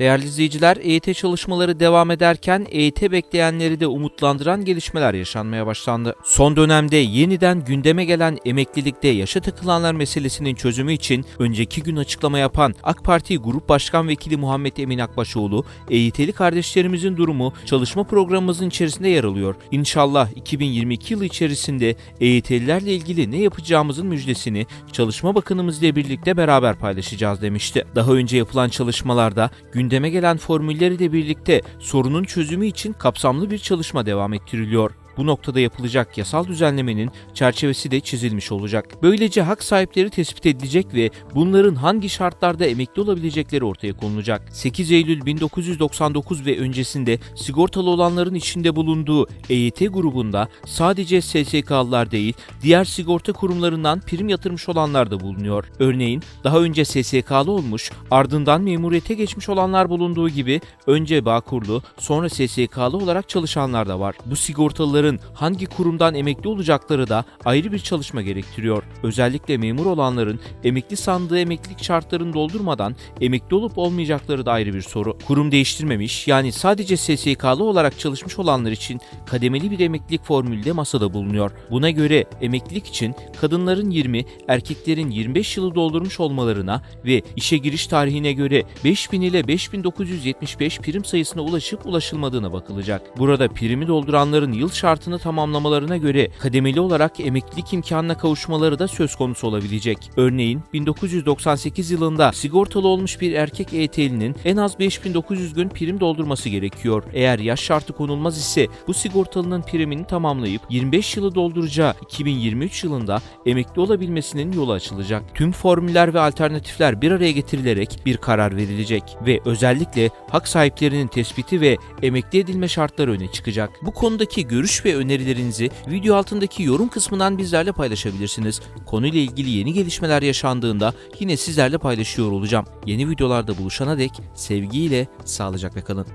Değerli izleyiciler, EYT çalışmaları devam ederken EYT bekleyenleri de umutlandıran gelişmeler yaşanmaya başlandı. Son dönemde yeniden gündeme gelen emeklilikte yaşa takılanlar meselesinin çözümü için önceki gün açıklama yapan AK Parti Grup Başkan Vekili Muhammed Emin Akbaşoğlu, EYT'li kardeşlerimizin durumu çalışma programımızın içerisinde yer alıyor. İnşallah 2022 yılı içerisinde EYT'lilerle ilgili ne yapacağımızın müjdesini Çalışma Bakanımız ile birlikte beraber paylaşacağız demişti. Daha önce yapılan çalışmalarda gündeme gelen formülleri de birlikte sorunun çözümü için kapsamlı bir çalışma devam ettiriliyor. Bu noktada yapılacak yasal düzenlemenin çerçevesi de çizilmiş olacak. Böylece hak sahipleri tespit edilecek ve bunların hangi şartlarda emekli olabilecekleri ortaya konulacak. 8 Eylül 1999 ve öncesinde sigortalı olanların içinde bulunduğu EYT grubunda sadece SSK'lılar değil, diğer sigorta kurumlarından prim yatırmış olanlar da bulunuyor. Örneğin daha önce SSK'lı olmuş, ardından memuriyete geçmiş olanlar bulunduğu gibi önce Bağkurlu, sonra SSK'lı olarak çalışanlar da var. Bu sigortalıların hangi kurumdan emekli olacakları da ayrı bir çalışma gerektiriyor. Özellikle memur olanların emekli sandığı emeklilik şartlarını doldurmadan emekli olup olmayacakları da ayrı bir soru. Kurum değiştirmemiş yani sadece SSK'lı olarak çalışmış olanlar için kademeli bir emeklilik formülü de masada bulunuyor. Buna göre emeklilik için kadınların 20, erkeklerin 25 yılı doldurmuş olmalarına ve işe giriş tarihine göre 5000 ile 5975 prim sayısına ulaşıp ulaşılmadığına bakılacak. Burada primi dolduranların yıl şartını tamamlamalarına göre kademeli olarak emeklilik imkanına kavuşmaları da söz konusu olabilecek. Örneğin 1998 yılında sigortalı olmuş bir erkek EYT'linin en az 5900 gün prim doldurması gerekiyor. Eğer yaş şartı konulmaz ise bu sigortalının primini tamamlayıp 25 yılı dolduracağı 2023 yılında emekli olabilmesinin yolu açılacak. Tüm formüller ve alternatifler bir araya getirilerek bir karar verilecek ve özellikle hak sahiplerinin tespiti ve emekli edilme şartları öne çıkacak. Bu konudaki görüş ve önerilerinizi video altındaki yorum kısmından bizlerle paylaşabilirsiniz. Konuyla ilgili yeni gelişmeler yaşandığında yine sizlerle paylaşıyor olacağım. Yeni videolarda buluşana dek sevgiyle, sağlıcakla kalın.